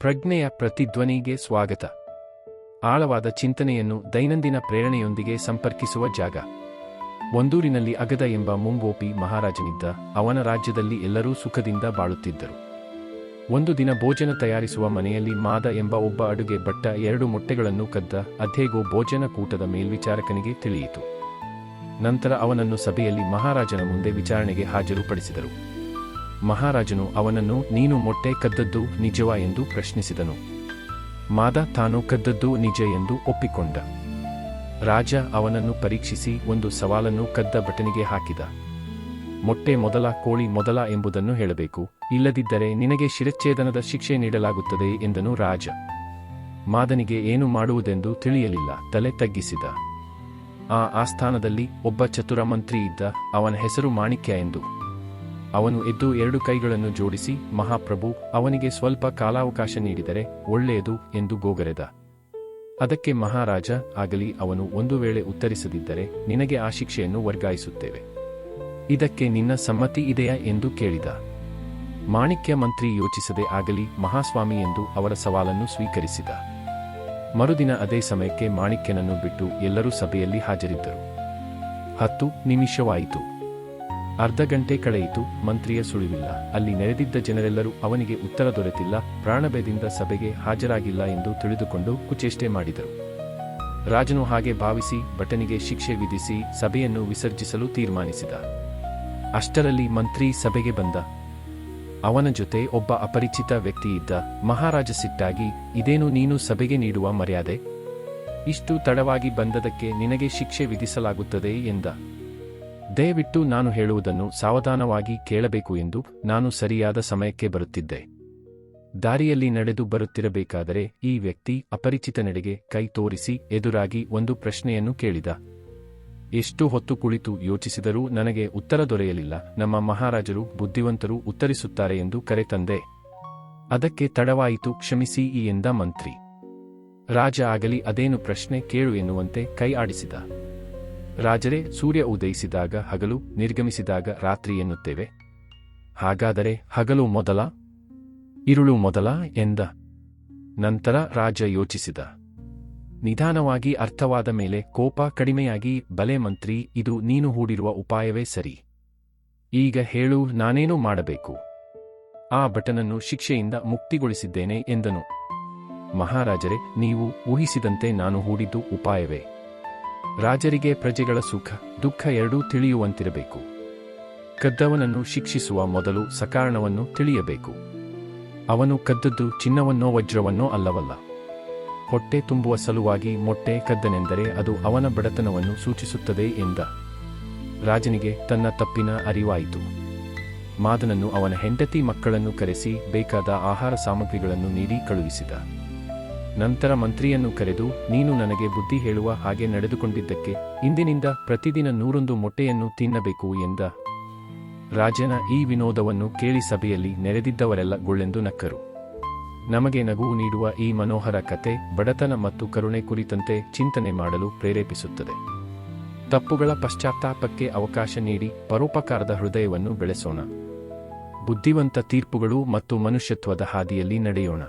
ಪ್ರಜ್ಞೆಯ ಪ್ರತಿಧ್ವನಿಗೆ ಸ್ವಾಗತ. ಆಳವಾದ ಚಿಂತನೆಯನ್ನು ದೈನಂದಿನ ಪ್ರೇರಣೆಯೊಂದಿಗೆ ಸಂಪರ್ಕಿಸುವ ಜಾಗ. ಒಂದೂರಿನಲ್ಲಿ ಅಗದ ಎಂಬ ಮುಂಗೋಪಿ ಮಹಾರಾಜನಿದ್ದ ಅವನ ರಾಜ್ಯದಲ್ಲಿ ಎಲ್ಲರೂ ಸುಖದಿಂದ ಬಾಳುತ್ತಿದ್ದರು. ಒಂದು ದಿನ ಭೋಜನ ತಯಾರಿಸುವ ಮನೆಯಲ್ಲಿ ಮಾದ ಎಂಬ ಒಬ್ಬ ಅಡುಗೆ ಬಟ್ಟ ಎರಡು ಮೊಟ್ಟೆಗಳನ್ನು ಕದ್ದ ಅದೇಗೋ ಭೋಜನ ಕೂಟದ ಮೇಲ್ವಿಚಾರಕನಿಗೆ ತಿಳಿಯಿತು. ನಂತರ ಅವನನ್ನು ಸಭೆಯಲ್ಲಿ ಮಹಾರಾಜನ ಮುಂದೆ ವಿಚಾರಣೆಗೆ ಹಾಜರುಪಡಿಸಿದರು. ಮಹಾರಾಜನು ಅವನನ್ನು, ನೀನು ಮೊಟ್ಟೆ ಕದ್ದದ್ದು ನಿಜವ ಎಂದು ಪ್ರಶ್ನಿಸಿದನು. ಮಾದ ತಾನು ಕದ್ದದ್ದು ನಿಜ ಎಂದು ಒಪ್ಪಿಕೊಂಡ. ರಾಜ ಅವನನ್ನು ಪರೀಕ್ಷಿಸಿ ಒಂದು ಸವಾಲನ್ನು ಕದ್ದ ಬಟನಿಗೆ ಹಾಕಿದ. ಮೊಟ್ಟೆ ಮೊದಲ, ಕೋಳಿ ಮೊದಲ ಎಂಬುದನ್ನು ಹೇಳಬೇಕು. ಇಲ್ಲದಿದ್ದರೆ ನಿನಗೆ ಶಿರಚ್ಛೇದನದ ಶಿಕ್ಷೆ ನೀಡಲಾಗುತ್ತದೆ ಎಂದನು ರಾಜ. ಮಾದನಿಗೆ ಏನು ಮಾಡುವುದೆಂದು ತಿಳಿಯಲಿಲ್ಲ, ತಲೆ ತಗ್ಗಿಸಿದ. ಆ ಆಸ್ಥಾನದಲ್ಲಿ ಒಬ್ಬ ಚತುರ ಮಂತ್ರಿ ಇದ್ದ, ಅವನ ಹೆಸರು ಮಾಣಿಕ್ಯ ಎಂದು. ಅವನು ಎದ್ದು ಎರಡು ಕೈಗಳನ್ನು ಜೋಡಿಸಿ, ಮಹಾಪ್ರಭು, ಅವನಿಗೆ ಸ್ವಲ್ಪ ಕಾಲಾವಕಾಶ ನೀಡಿದರೆ ಒಳ್ಳೆಯದು ಎಂದು ಗೋಗರೆದ. ಅದಕ್ಕೆ ಮಹಾರಾಜ, ಆಗಲಿ ಅವನು ಒಂದು ವೇಳೆ ಉತ್ತರಿಸದಿದ್ದರೆ ನಿನಗೆ ಆ ಶಿಕ್ಷೆಯನ್ನು ವರ್ಗಾಯಿಸುತ್ತೇವೆ. ಇದಕ್ಕೆ ನಿನ್ನ ಸಮ್ಮತಿ ಇದೆಯಾ ಎಂದು ಕೇಳಿದ. ಮಾಣಿಕ್ಯ ಮಂತ್ರಿ ಯೋಚಿಸದೆ ಆಗಲಿ ಮಹಾಸ್ವಾಮಿ ಎಂದು ಅವರ ಸವಾಲನ್ನು ಸ್ವೀಕರಿಸಿದ. ಮರುದಿನ ಅದೇ ಸಮಯಕ್ಕೆ ಮಾಣಿಕ್ಯನನ್ನು ಬಿಟ್ಟು ಎಲ್ಲರೂ ಸಭೆಯಲ್ಲಿ ಹಾಜರಿದ್ದರು. ಹತ್ತು ನಿಮಿಷವಾಯಿತು. ಅರ್ಧ ಗಂಟೆ ಕಳೆಯಿತು, ಮಂತ್ರಿಯ ಸುಳಿವಿಲ್ಲ. ಅಲ್ಲಿ ನೆರೆದಿದ್ದ ಜನರೆಲ್ಲರೂ ಅವನಿಗೆ ಉತ್ತರ ದೊರೆತಿಲ್ಲ, ಪ್ರಾಣಭಯದಿಂದ ಸಭೆಗೆ ಹಾಜರಾಗಿಲ್ಲ ಎಂದು ತಿಳಿದುಕೊಂಡು ಕುಚೇಷ್ಟೆ ಮಾಡಿದರು. ರಾಜನು ಹಾಗೆ ಭಾವಿಸಿ, ಭಟನಿಗೆ ಶಿಕ್ಷೆ ವಿಧಿಸಿ ಸಭೆಯನ್ನು ವಿಸರ್ಜಿಸಲು ತೀರ್ಮಾನಿಸಿದ. ಅಷ್ಟರಲ್ಲಿ ಮಂತ್ರಿ ಸಭೆಗೆ ಬಂದ. ಅವನ ಜೊತೆ ಒಬ್ಬ ಅಪರಿಚಿತ ವ್ಯಕ್ತಿ ಇದ್ದ ಮಹಾರಾಜ ಸಿಟ್ಟಾಗಿ, ಇದೇನು ನೀನು ಸಭೆಗೆ ನೀಡುವ ಮರ್ಯಾದೆ? ಇಷ್ಟು ತಡವಾಗಿ ಬಂದದಕ್ಕೆ ನಿನಗೆ ಶಿಕ್ಷೆ ವಿಧಿಸಲಾಗುತ್ತದೆ? ಎಂದ. ದಯವಿಟ್ಟು ನಾನು ಹೇಳುವುದನ್ನು ಸಾವಧಾನವಾಗಿ ಕೇಳಬೇಕು ಎಂದು ನಾನು ಸರಿಯಾದ ಸಮಯಕ್ಕೆ ಬರುತ್ತಿದ್ದೆ. ದಾರಿಯಲ್ಲಿ ನಡೆದು ಬರುತ್ತಿರಬೇಕಾದರೆ ಈ ವ್ಯಕ್ತಿ ಅಪರಿಚಿತನೆಡೆಗೆ ಕೈ ತೋರಿಸಿ ಎದುರಾಗಿ ಒಂದು ಪ್ರಶ್ನೆಯನ್ನು ಕೇಳಿದ. ಎಷ್ಟು ಹೊತ್ತು ಕುಳಿತು ಯೋಚಿಸಿದರೂ ನನಗೆ ಉತ್ತರ ದೊರೆಯಲಿಲ್ಲ. ನಮ್ಮ ಮಹಾರಾಜರು ಬುದ್ಧಿವಂತರು ಉತ್ತರಿಸುತ್ತಾರೆ ಎಂದು ಕರೆತಂದೆ ಅದಕ್ಕೆ ತಡವಾಯಿತು, ಕ್ಷಮಿಸಿ ಈ ಎಂದ ಮಂತ್ರಿ. ರಾಜ ಆಗಲಿ, ಅದೇನು ಪ್ರಶ್ನೆ ಕೇಳು ಎನ್ನುವಂತೆ ಕೈ ಆಡಿಸಿದ. ರಾಜರೇ, ಸೂರ್ಯ ಉದಯಿಸಿದಾಗ ಹಗಲು ನಿರ್ಗಮಿಸಿದಾಗ ರಾತ್ರಿ ಎನ್ನುತ್ತೇವೆ. ಹಾಗಾದರೆ ಹಗಲು ಮೊದಲ, ಇರುಳು ಮೊದಲ ಎಂದ. ನಂತರ ರಾಜ ಯೋಚಿಸಿದ. ನಿಧಾನವಾಗಿ ಅರ್ಥವಾದ ಮೇಲೆ ಕೋಪ ಕಡಿಮೆಯಾಗಿ, ಬಲೆ ಮಂತ್ರಿ, ಇದು ನೀನು ಹೂಡಿರುವ ಉಪಾಯವೇ ಸರಿ. ಈಗ ಹೇಳು, ನಾನೇನು ಮಾಡಬೇಕು? ಆ ಭಟನನ್ನು ಶಿಕ್ಷೆಯಿಂದ ಮುಕ್ತಿಗೊಳಿಸಿದ್ದೇನೆ ಎಂದನು. ಮಹಾರಾಜರೇ, ನೀವು ಊಹಿಸಿದಂತೆ ನಾನು ಹೂಡಿದ್ದು ಉಪಾಯವೇ. ರಾಜರಿಗೆ ಪ್ರಜೆಗಳ ಸುಖ, ದುಃಖ ಎರಡೂ ತಿಳಿಯುವಂತಿರಬೇಕು. ಕದ್ದವನನ್ನು ಶಿಕ್ಷಿಸುವ ಮೊದಲು ಸಕಾರಣವನ್ನು ತಿಳಿಯಬೇಕು. ಅವನು ಕದ್ದದ್ದು ಚಿನ್ನವನ್ನೋ ವಜ್ರವನ್ನೋ ಅಲ್ಲವಲ್ಲ. ಹೊಟ್ಟೆ ತುಂಬುವ ಸಲುವಾಗಿ ಮೊಟ್ಟೆ ಕದ್ದನೆಂದರೆ ಅದು ಅವನ ಬಡತನವನ್ನು ಸೂಚಿಸುತ್ತದೆ ಎಂದ. ರಾಜನಿಗೆ ತನ್ನ ತಪ್ಪಿನ ಅರಿವಾಯಿತು. ಮಾದನನ್ನು ಅವನ ಹೆಂಡತಿ ಮಕ್ಕಳನ್ನು ಕರೆಸಿ ಬೇಕಾದ ಆಹಾರ ಸಾಮಗ್ರಿಗಳನ್ನು ನೀಡಿ ಕಳುಹಿಸಿದ. ನಂತರ ಮಂತ್ರಿಯನ್ನು ಕರೆದು, ನೀನು ನನಗೆ ಬುದ್ಧಿ ಹೇಳುವ ಹಾಗೆ ನಡೆದುಕೊಂಡಿದ್ದಕ್ಕೆ, ಇಂದಿನಿಂದ ಪ್ರತಿದಿನ ನೂರೊಂದು ಮೊಟ್ಟೆಯನ್ನು ತಿನ್ನಬೇಕು ಎಂದ. ರಾಜನ ಈ ವಿನೋದವನ್ನು ಕೇಳಿ ಸಭೆಯಲ್ಲಿ ನೆರೆದಿದ್ದವರೆಲ್ಲ ಗುಳ್ಳೆಂದು ನಕ್ಕರು. ನಮಗೆ ನಗುವು ನೀಡುವ ಈ ಮನೋಹರ ಕತೆ ಬಡತನ ಮತ್ತು ಕರುಣೆ ಕುರಿತಂತೆ ಚಿಂತನೆ ಮಾಡಲು ಪ್ರೇರೇಪಿಸುತ್ತದೆ. ತಪ್ಪುಗಳ ಪಶ್ಚಾತ್ತಾಪಕ್ಕೆ ಅವಕಾಶ ನೀಡಿ ಪರೋಪಕಾರದ ಹೃದಯವನ್ನು ಬೆಳೆಸೋಣ. ಬುದ್ಧಿವಂತ ತೀರ್ಪುಗಳು ಮತ್ತು ಮನುಷ್ಯತ್ವದ ಹಾದಿಯಲ್ಲಿ ನಡೆಯೋಣ.